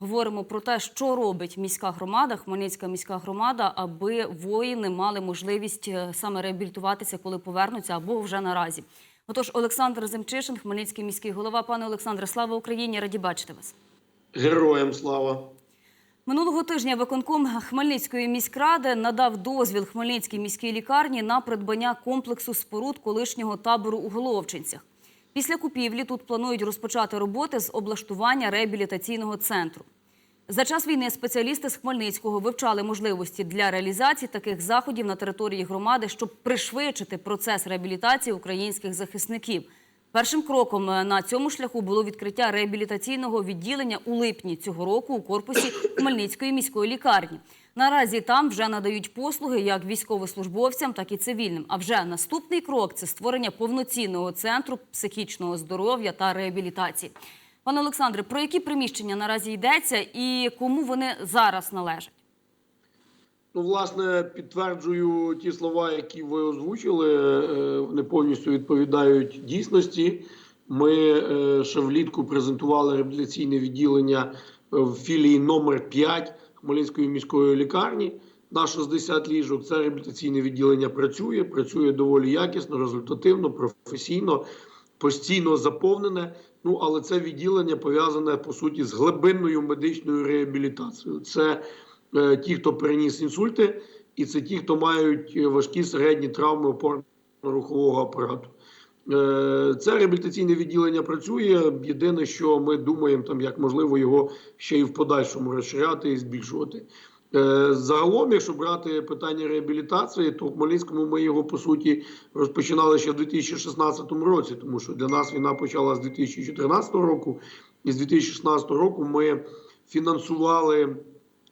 Говоримо про те, що робить міська громада, Хмельницька міська громада, аби воїни мали можливість е, саме реабілітуватися, коли повернуться, або вже наразі. Отож, Олександр Земчишин, Хмельницький міський голова. Пане Олександре, слава Україні! Раді бачити вас. Героям слава! Минулого тижня виконком Хмельницької міськради надав дозвіл Хмельницькій міській лікарні на придбання комплексу споруд колишнього табору у Головчинцях. Після купівлі тут планують розпочати роботи з облаштування реабілітаційного центру. За час війни спеціалісти з Хмельницького вивчали можливості для реалізації таких заходів на території громади, щоб пришвидшити процес реабілітації українських захисників. Першим кроком е, на цьому шляху було відкриття реабілітаційного відділення у липні цього року у корпусі Хмельницької міської лікарні. Наразі там вже надають послуги як військовослужбовцям, так і цивільним. А вже наступний крок це створення повноцінного центру психічного здоров'я та реабілітації. Пане Олександре, про які приміщення наразі йдеться і кому вони зараз належать? Ну, власне, підтверджую ті слова, які ви озвучили. е, Вони повністю відповідають дійсності. Ми е, ще влітку презентували реабілітаційне відділення в філії номер 5 Хмельницької міської лікарні. На 60 ліжок це реабілітаційне відділення працює, працює доволі якісно, результативно, професійно, постійно заповнене. Ну але це відділення пов'язане по суті з глибинною медичною реабілітацією. Це е, ті, хто переніс інсульти, і це ті, хто мають важкі середні травми опорно-рухового апарату. Е, Це реабілітаційне відділення працює. Єдине, що ми думаємо, там як можливо його ще й в подальшому розширяти і збільшувати. Е, Загалом, якщо брати питання реабілітації, то в Хмельницькому ми його по суті розпочинали ще в 2016 році, тому що для нас війна почала з 2014 року, і з 2016 року ми фінансували.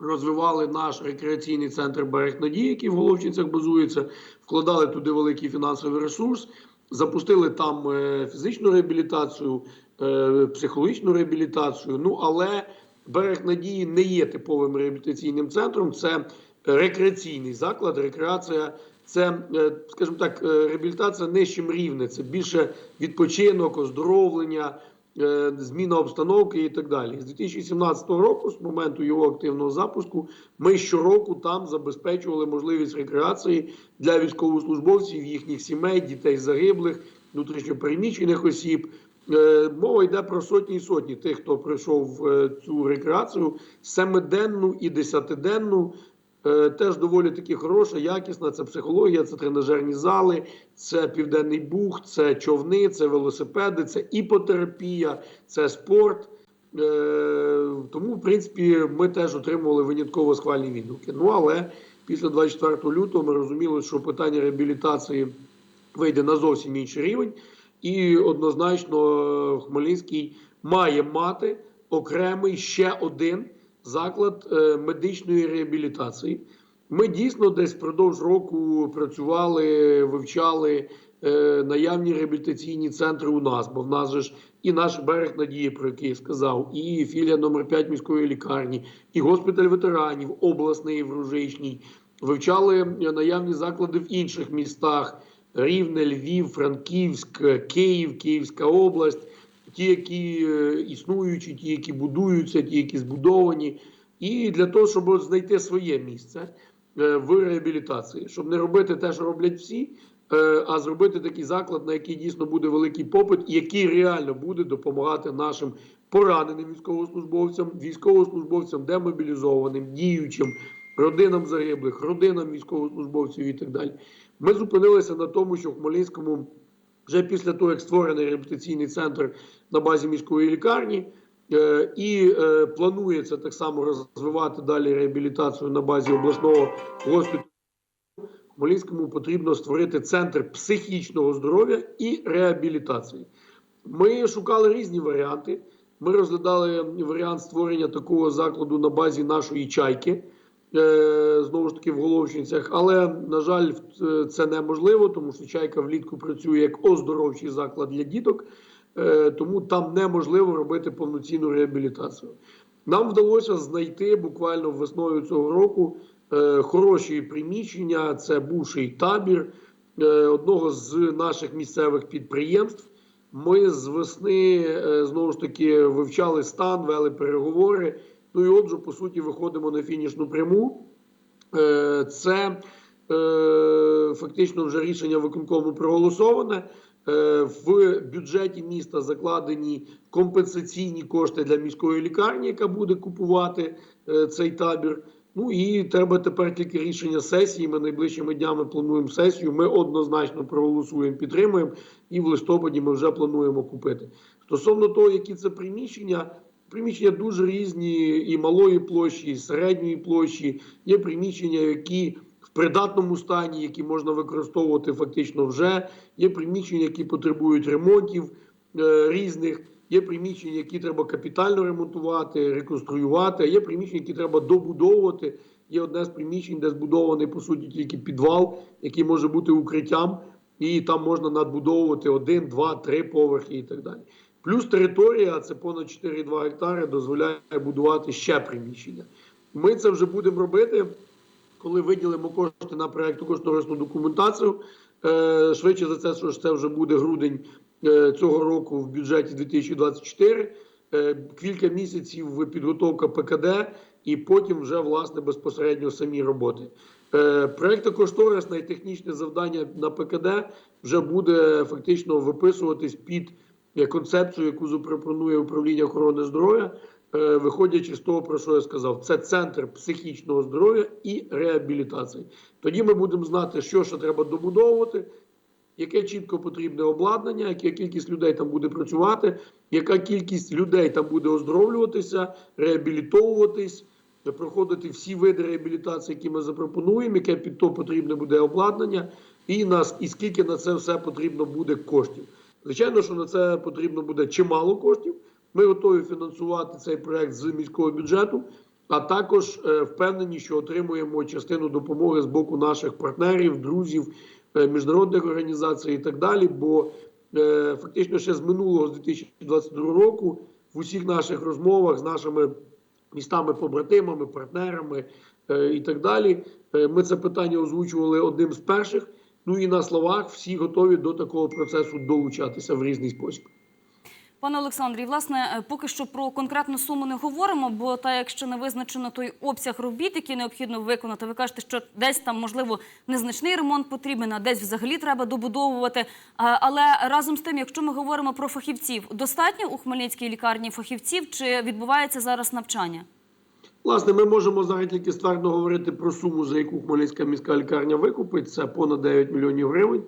Розвивали наш рекреаційний центр берег надії, який в Головчинцях базується, вкладали туди великий фінансовий ресурс, запустили там е, фізичну реабілітацію, е, психологічну реабілітацію. Ну але берег надії не є типовим реабілітаційним центром. Це рекреаційний заклад. Рекреація це, е, скажімо так, реабілітація нижчим рівне. Це більше відпочинок, оздоровлення. Е, Зміна обстановки і так далі. З 2017 року, з моменту його активного запуску, ми щороку там забезпечували можливість рекреації для військовослужбовців, їхніх сімей, дітей загиблих, внутрішньопереміщених осіб. Е, Мова йде про сотні і сотні тих, хто пройшов в цю рекреацію семиденну і десятиденну. Е, Теж доволі таки хороша, якісна. Це психологія, це тренажерні зали, це південний буг, це човни, це велосипеди, це іпотерапія, це спорт. Е, Тому, в принципі, ми теж отримували винятково схвальні відгуки. Ну але після 24 лютого ми розуміли, що питання реабілітації вийде на зовсім інший рівень, і однозначно Хмельницький має мати окремий ще один заклад е, медичної реабілітації. Ми дійсно десь впродовж року працювали, вивчали е, наявні реабілітаційні центри у нас, бо в нас же ж і наш берег надії, про який я сказав, і філія номер 5 міської лікарні, і госпіталь ветеранів, обласний в Ружичній. Вивчали е, наявні заклади в інших містах: Рівне, Львів, Франківськ, Київ, Київська область ті, які е, існуючі, ті, які будуються, ті, які збудовані, і для того, щоб знайти своє місце е, в реабілітації, щоб не робити те, що роблять всі, е, а зробити такий заклад, на який дійсно буде великий попит, який реально буде допомагати нашим пораненим військовослужбовцям, військовослужбовцям демобілізованим, діючим, родинам загиблих, родинам військовослужбовців і так далі. Ми зупинилися на тому, що в Хмельницькому. Вже після того, як створений реабілітаційний центр на базі міської лікарні, е, і е, планується так само розвивати далі реабілітацію на базі обласного госпіталю. Хмельницькому потрібно створити центр психічного здоров'я і реабілітації. Ми шукали різні варіанти. Ми розглядали варіант створення такого закладу на базі нашої чайки. Е, Знову ж таки в Головчинцях, але на жаль, це неможливо, тому що чайка влітку працює як оздоровчий заклад для діток, е, тому там неможливо робити повноцінну реабілітацію. Нам вдалося знайти буквально весною цього року е, хороші приміщення. Це бувший табір е, одного з наших місцевих підприємств. Ми з весни е, знову ж таки вивчали стан, вели переговори. Ну і отже, по суті, виходимо на фінішну пряму. Е, Це е, фактично вже рішення виконкому проголосоване. Е, В бюджеті міста закладені компенсаційні кошти для міської лікарні, яка буде купувати цей табір. Ну і треба тепер тільки рішення сесії. Ми найближчими днями плануємо сесію. Ми однозначно проголосуємо, підтримуємо, і в листопаді ми вже плануємо купити. Стосовно того, які це приміщення, приміщення дуже різні і малої площі, і середньої площі. Є приміщення, які в придатному стані, які можна використовувати фактично вже. Є приміщення, які потребують ремонтів е, різних. Є приміщення, які треба капітально ремонтувати, реконструювати. а Є приміщення, які треба добудовувати. Є одне з приміщень, де збудований по суті тільки підвал, який може бути укриттям, і там можна надбудовувати один, два, три поверхи і так далі. Плюс територія, це понад 4,2 гектари, дозволяє будувати ще приміщення. Ми це вже будемо робити, коли виділимо кошти на проєкту кошторисну документацію. Е, Швидше за це, що це вже буде грудень е, цього року в бюджеті 2024. Е, Кілька місяців підготовка ПКД, і потім вже власне безпосередньо самі роботи. Е, Проєкт кошторисне і технічне завдання на ПКД вже буде фактично виписуватись під е, концепцію, яку запропонує управління охорони здоров'я, е, виходячи з того, про що я сказав, це центр психічного здоров'я і реабілітації. Тоді ми будемо знати, що ще треба добудовувати, яке чітко потрібне обладнання, яка кількість людей там буде працювати, яка кількість людей там буде оздоровлюватися, реабілітовуватись, проходити всі види реабілітації, які ми запропонуємо, яке під то потрібне буде обладнання, і нас і скільки на це все потрібно буде коштів. Звичайно, що на це потрібно буде чимало коштів. Ми готові фінансувати цей проект з міського бюджету, а також е, впевнені, що отримуємо частину допомоги з боку наших партнерів, друзів, е, міжнародних організацій і так далі. Бо е, фактично ще з минулого з 2022 року в усіх наших розмовах з нашими містами-побратимами, партнерами е, і так далі. Ми це питання озвучували одним з перших. Ну і на словах всі готові до такого процесу долучатися в різний спосіб. Пане Олександрі, власне, е, поки що про конкретну суму не говоримо, бо та як ще не визначено той обсяг робіт, які необхідно виконати. Ви кажете, що десь там можливо незначний ремонт потрібен, а десь взагалі треба добудовувати. Але разом з тим, якщо ми говоримо про фахівців, достатньо у Хмельницькій лікарні фахівців чи відбувається зараз навчання? Власне, ми можемо зараз тільки ствердно говорити про суму, за яку Хмельницька міська лікарня викупить. Це понад 9 мільйонів гривень.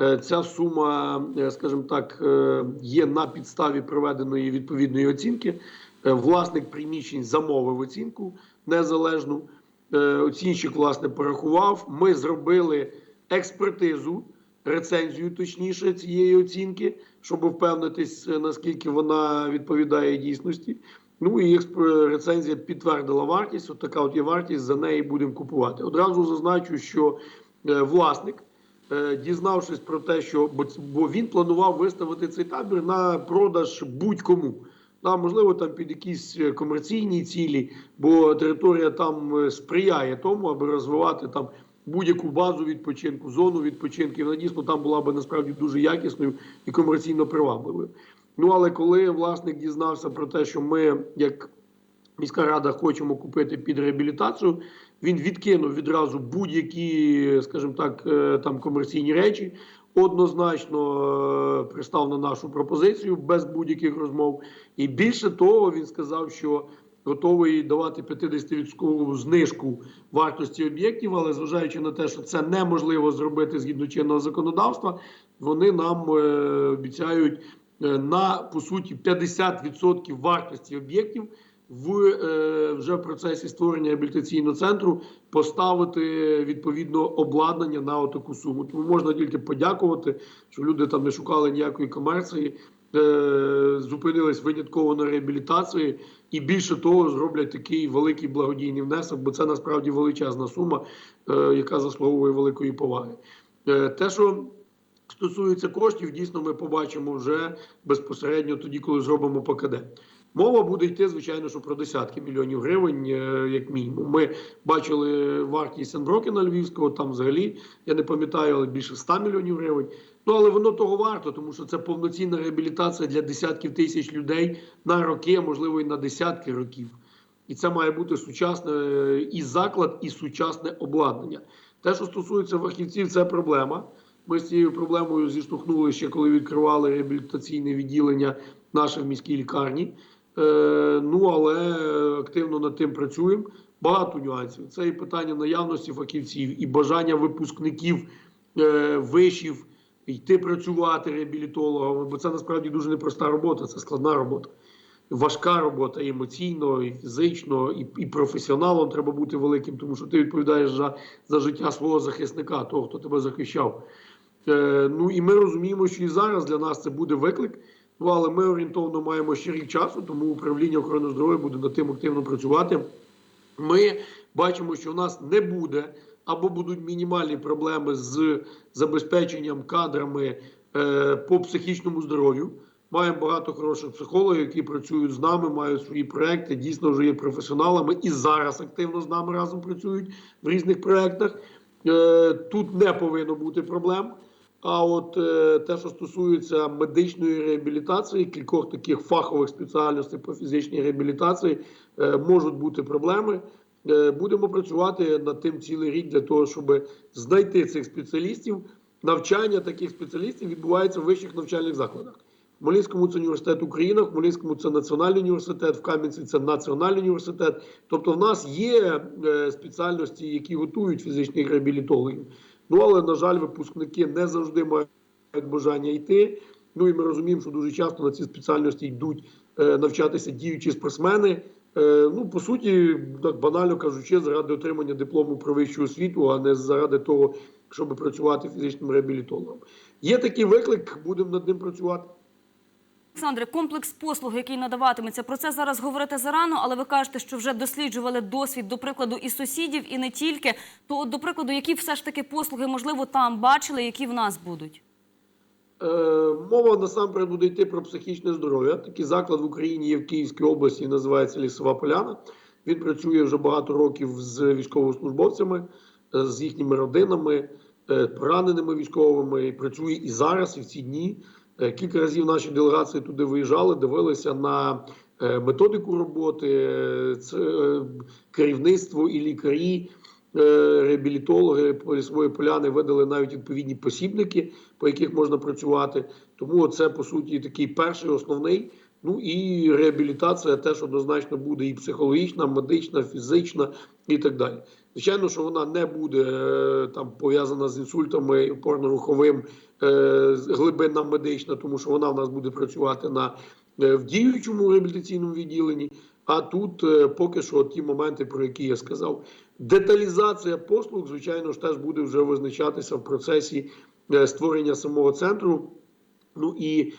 Е, Ця сума, е, скажімо так, е, є на підставі проведеної відповідної оцінки. Власник приміщень замовив оцінку незалежну. Оцінщик, власне, порахував. Ми зробили експертизу, рецензію, точніше, цієї оцінки, щоб впевнитись, наскільки вона відповідає дійсності. Ну і рецензія підтвердила вартість. От така от є вартість, за неї будемо купувати. Одразу зазначу, що е, власник, е, дізнавшись про те, що бо, він планував виставити цей табір на продаж будь-кому. Да, можливо, там під якісь е, комерційні цілі, бо територія там сприяє тому, аби розвивати там будь-яку базу відпочинку, зону відпочинку. Вона дійсно там була би насправді дуже якісною і комерційно привабливою. Ну але коли власник дізнався про те, що ми, як міська рада, хочемо купити під реабілітацію, він відкинув відразу будь-які, скажімо так, е, там комерційні речі. Однозначно е, пристав на нашу пропозицію без будь-яких розмов. І більше того, він сказав, що готовий давати 50% знижку вартості об'єктів, але зважаючи на те, що це неможливо зробити згідно чинного законодавства, вони нам е, обіцяють на по суті 50% вартості об'єктів в е, вже в процесі створення реабілітаційного центру поставити відповідно обладнання на таку суму. Тому можна тільки подякувати, що люди там не шукали ніякої комерції, е, зупинились винятково на реабілітації, і більше того, зроблять такий великий благодійний внесок, бо це насправді величезна сума, е, яка заслуговує великої поваги. Е, те, що стосується коштів, дійсно ми побачимо вже безпосередньо тоді, коли зробимо ПКД. Мова буде йти, звичайно, що про десятки мільйонів гривень, е, як мінімум. Ми бачили вартість Анброкена Львівського, там взагалі, я не пам'ятаю, але більше 100 мільйонів гривень. Ну, але воно того варто, тому що це повноцінна реабілітація для десятків тисяч людей на роки, а можливо і на десятки років. і це має бути сучасне е, і заклад, і сучасне обладнання. Те, що стосується фахівців, це проблема. Ми з цією проблемою зіштовхнулися ще коли відкривали реабілітаційне відділення наше в міській лікарні. Е, ну але активно над тим працюємо. Багато нюансів. Це і питання наявності фахівців, і бажання випускників е, вишів йти працювати реабілітологами, бо це насправді дуже непроста робота, це складна робота. Важка робота і емоційно, і фізично, і, і професіоналом треба бути великим, тому що ти відповідаєш за, за життя свого захисника, того, хто тебе захищав. Е, ну і ми розуміємо, що і зараз для нас це буде виклик. Ну але ми орієнтовно маємо ще рік часу, тому управління охорони здоров'я буде над тим активно працювати. Ми бачимо, що в нас не буде або будуть мінімальні проблеми з забезпеченням кадрами е, по психічному здоров'ю. Маємо багато хороших психологів, які працюють з нами, мають свої проекти, дійсно вже є професіоналами і зараз активно з нами разом працюють в різних проектах. Е, тут не повинно бути проблем. А от е, те, що стосується медичної реабілітації, кількох таких фахових спеціальностей по фізичній реабілітації, е, можуть бути проблеми. Будемо працювати над тим цілий рік для того, щоб знайти цих спеціалістів. Навчання таких спеціалістів відбувається в вищих навчальних закладах. Хмельницькому це університет Україна, в Хмельницькому це Національний університет, в Кам'янці це Національний університет. Тобто, в нас є е, спеціальності, які готують фізичних реабілітологів. Ну але на жаль, випускники не завжди мають бажання йти. Ну і ми розуміємо, що дуже часто на ці спеціальності йдуть е, навчатися діючі спортсмени. Е, ну по суті, так банально кажучи, заради отримання диплому про вищу освіту, а не заради того, щоб працювати фізичним реабілітологом. Є такий виклик, будемо над ним працювати. Олександре, комплекс послуг, який надаватиметься, про це зараз говорити зарано, але ви кажете, що вже досліджували досвід, до прикладу, і сусідів, і не тільки. То, до прикладу, які все ж таки послуги, можливо, там бачили, які в нас будуть? Е, мова насамперед буде йти про психічне здоров'я. Такий заклад в Україні є в Київській області, називається Лісова Поляна. Він працює вже багато років з військовослужбовцями, е, з їхніми родинами, е, пораненими військовими. Працює і зараз, і в ці дні. Е, Кілька разів наші делегації туди виїжджали, дивилися на е, методику роботи, е, керівництво і лікарі. Реабілітологи лісової поляни видали навіть відповідні посібники, по яких можна працювати. Тому це по суті такий перший основний. Ну і реабілітація теж однозначно буде і психологічна, медична, фізична і так далі. Звичайно, що вона не буде е, там пов'язана з інсультами, опорно-руховим, е, глибинна медична, тому що вона в нас буде працювати на е, в діючому реабілітаційному відділенні. А тут поки що ті моменти, про які я сказав. Деталізація послуг, звичайно ж, теж буде вже визначатися в процесі створення самого центру. Ну і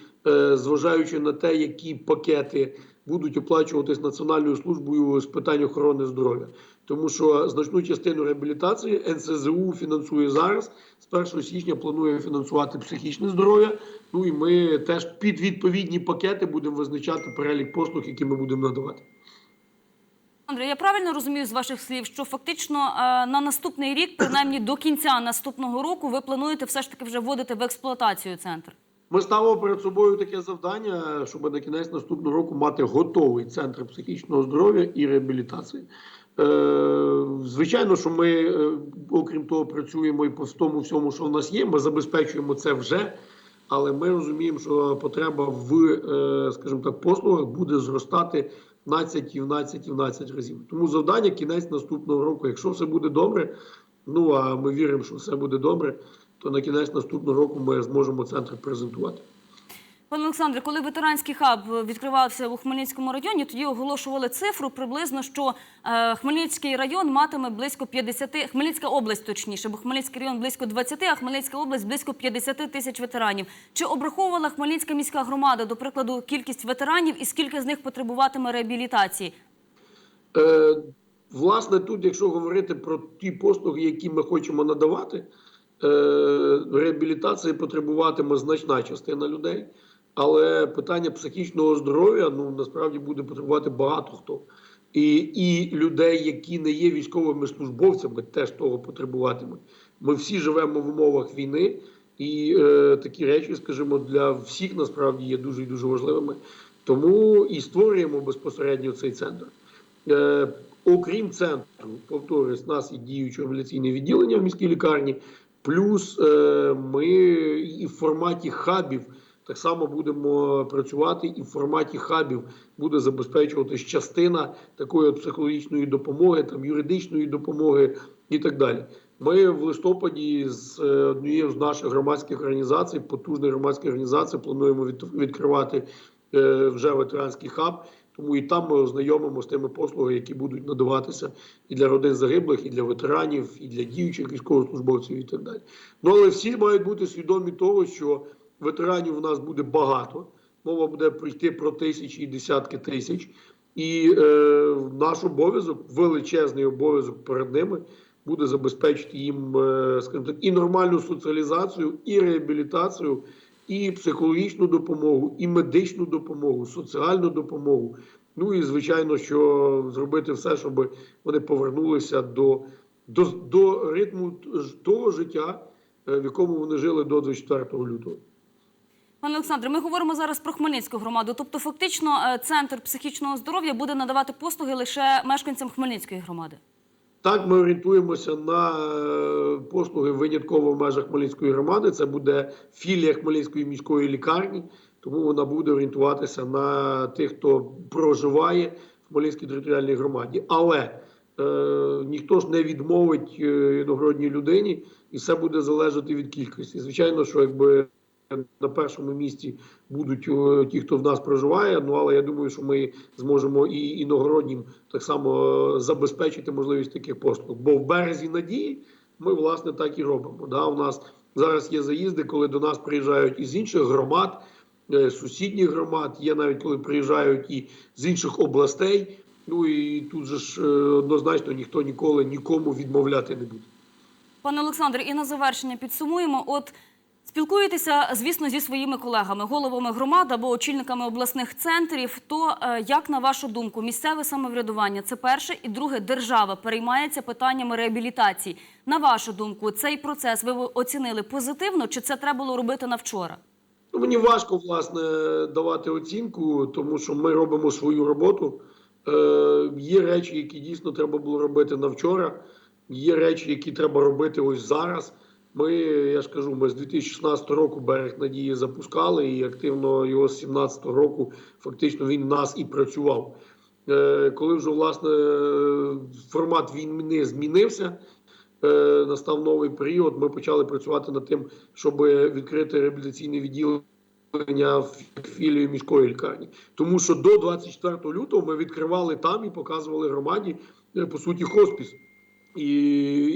зважаючи на те, які пакети будуть оплачуватись Національною службою з питань охорони здоров'я, тому що значну частину реабілітації НСЗУ фінансує зараз. З 1 січня планує фінансувати психічне здоров'я. Ну і ми теж під відповідні пакети будемо визначати перелік послуг, які ми будемо надавати. Андрій, я правильно розумію з ваших слів, що фактично е, на наступний рік, принаймні до кінця наступного року, ви плануєте все ж таки вже вводити в експлуатацію центр? Ми ставимо перед собою таке завдання, щоб на кінець наступного року мати готовий центр психічного здоров'я і реабілітації. Е, звичайно, що ми, е, окрім того, працюємо і по тому всьому, що в нас є. Ми забезпечуємо це вже, але ми розуміємо, що потреба в, е, скажімо так, послугах буде зростати 12 і в 12 і в 12 разів. Тому завдання кінець наступного року. Якщо все буде добре, ну а ми віримо, що все буде добре, то на кінець наступного року ми зможемо центр презентувати. Пане Олександре, коли ветеранський хаб відкривався у Хмельницькому районі, тоді оголошували цифру приблизно, що е, Хмельницький район матиме близько 50, Хмельницька область точніше, бо Хмельницький район близько 20, а Хмельницька область близько 50 тисяч ветеранів. Чи обраховувала Хмельницька міська громада, до прикладу, кількість ветеранів і скільки з них потребуватиме реабілітації? Е, власне, тут, якщо говорити про ті послуги, які ми хочемо надавати, е, реабілітації потребуватиме значна частина людей. Але питання психічного здоров'я ну насправді буде потребувати багато хто. І, і людей, які не є військовими службовцями, теж того потребуватимуть. Ми всі живемо в умовах війни, і е, такі речі, скажімо, для всіх насправді є дуже і дуже важливими. Тому і створюємо безпосередньо цей центр. Е, окрім центру, повторюсь, у нас є діюче реабілітаційне відділення в міській лікарні, плюс е, ми і в форматі хабів так само будемо працювати, і в форматі хабів буде забезпечуватись частина такої психологічної допомоги, там юридичної допомоги і так далі. Ми в листопаді з е, однією з наших громадських організацій, потужних громадських організацій, плануємо від- відкривати е, вже ветеранський хаб. Тому і там ми ознайомимо з тими послугами, які будуть надаватися і для родин загиблих, і для ветеранів, і для діючих військовослужбовців, і так далі. Ну але всі мають бути свідомі того, що ветеранів у нас буде багато. Мова буде прийти про тисячі і десятки тисяч. І е, наш обов'язок, величезний обов'язок перед ними, буде забезпечити їм, е, так, і нормальну соціалізацію, і реабілітацію, і психологічну допомогу, і медичну допомогу, соціальну допомогу. Ну і звичайно, що зробити все, щоб вони повернулися до, до, до ритму того життя, е, в якому вони жили до 24 лютого. Пане Олександре, ми говоримо зараз про Хмельницьку громаду. Тобто, фактично, е, центр психічного здоров'я буде надавати послуги лише мешканцям Хмельницької громади. Так, ми орієнтуємося на е, послуги винятково в межах Хмельницької громади. Це буде філія Хмельницької міської лікарні, тому вона буде орієнтуватися на тих, хто проживає в Хмельницькій територіальній громаді. Але е, ніхто ж не відмовить е, іногородній людині, і все буде залежати від кількості. Звичайно, що якби. На першому місці будуть е, ті, хто в нас проживає. Ну але я думаю, що ми зможемо і іногороднім так само е, забезпечити можливість таких послуг. Бо в березі надії ми власне так і робимо. Да? У нас зараз є заїзди, коли до нас приїжджають із інших громад, е, сусідніх громад. Є навіть коли приїжджають і з інших областей. Ну і тут же ж однозначно ніхто ніколи нікому відмовляти не буде. Пане Олександре, і на завершення підсумуємо. От спілкуєтеся, звісно, зі своїми колегами, головами громад або очільниками обласних центрів. То е, як на вашу думку, місцеве самоврядування це перше, і друге, держава переймається питаннями реабілітації. На вашу думку, цей процес ви оцінили позитивно, чи це треба було робити на вчора? Ну, мені важко власне давати оцінку, тому що ми робимо свою роботу. Е, є речі, які дійсно треба було робити на вчора. Є речі, які треба робити ось зараз. Ми, я ж кажу, ми з 2016 року берег надії запускали і активно його з 2017 року фактично він нас і працював. Е, коли вже власне формат війни змінився, е, настав новий період. Ми почали працювати над тим, щоб відкрити реабілітаційне відділення в філії міської лікарні. Тому що до 24 лютого ми відкривали там і показували громаді е, по суті хоспіс. І,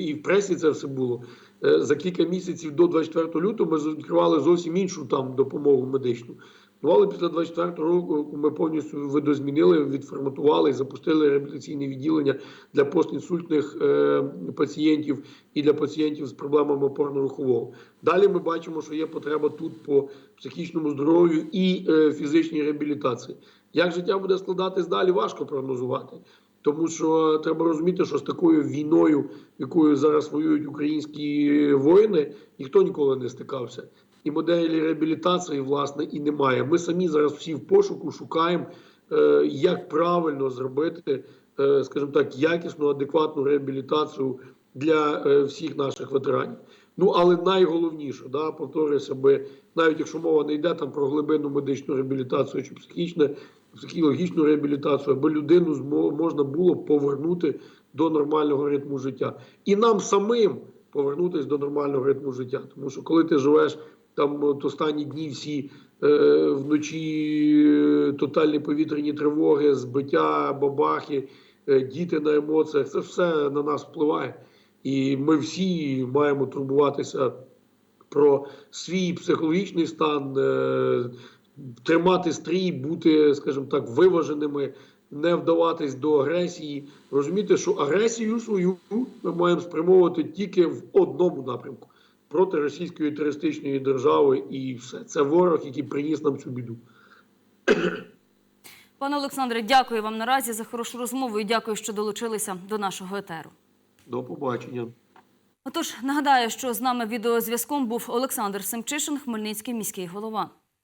і в пресі це все було. Е, За кілька місяців до 24 лютого ми відкривали зовсім іншу там допомогу медичну. Ну, але після 24 року ми повністю видозмінили, відформатували і запустили реабілітаційне відділення для постінсультних е, пацієнтів і для пацієнтів з проблемами опорно-рухового. Далі ми бачимо, що є потреба тут по психічному здоров'ю і е, фізичній реабілітації. Як життя буде складатись далі, важко прогнозувати. Тому що треба розуміти, що з такою війною, якою зараз воюють українські воїни, ніхто ніколи не стикався. І моделі реабілітації, власне, і немає. Ми самі зараз всі в пошуку шукаємо, е, як правильно зробити, е, скажімо так, якісну, адекватну реабілітацію для е, всіх наших ветеранів. Ну, але найголовніше, да, повторюся, би, навіть якщо мова не йде там про глибинну медичну реабілітацію чи психічне, психологічну реабілітацію, аби людину можна було повернути до нормального ритму життя. І нам самим повернутися до нормального ритму життя. Тому що коли ти живеш там от останні дні всі е, вночі е, тотальні повітряні тривоги, збиття, бабахи, е, діти на емоціях, це все на нас впливає. І ми всі маємо турбуватися про свій психологічний стан, е, тримати стрій, бути, скажімо так, виваженими, не вдаватись до агресії. Розуміти, що агресію свою ми маємо спрямовувати тільки в одному напрямку проти російської терористичної держави, і все це ворог, який приніс нам цю біду. Пане Олександре, дякую вам наразі за хорошу розмову і дякую, що долучилися до нашого етеру. До побачення. Отож, нагадаю, що з нами відеозв'язком був Олександр Семчишин, Хмельницький міський голова.